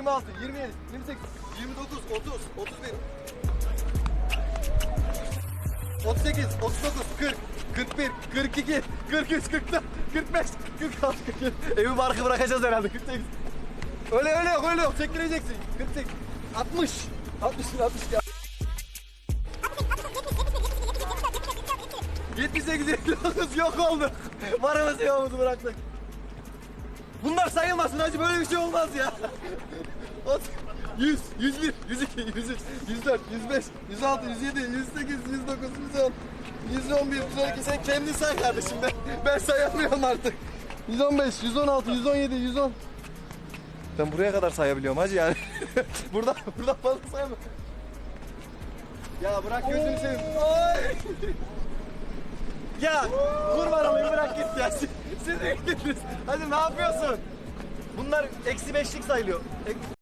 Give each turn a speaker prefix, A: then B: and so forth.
A: 26, 27, 28, 29, 30, 31, 38, 39, 40, 41, 42, 43, 44, 45, 46, 47. Evi barkı bırakacağız herhalde 48. Öyle öyle yok öyle yok çektireceksin. 48, 60, 60, 60 ya. 78, 79 yok oldu. Varımızı yoğumuzu bıraktık. Bunlar sayılmasın hacı böyle bir şey olmaz ya. Ot- 100, 101, 102, 103, 104, 105, 106, 107, 108, 109, 110, 111, 112 sen kendin say kardeşim ben, ben sayamıyorum artık. 115, 116, 117, 110. Ben buraya kadar sayabiliyorum hacı yani. burada burada fazla sayamam. Ya bırak gözünü seveyim. Ya kurban olayım bırak git ya. Siz, de. Hadi ne yapıyorsun? Bunlar eksi beşlik sayılıyor.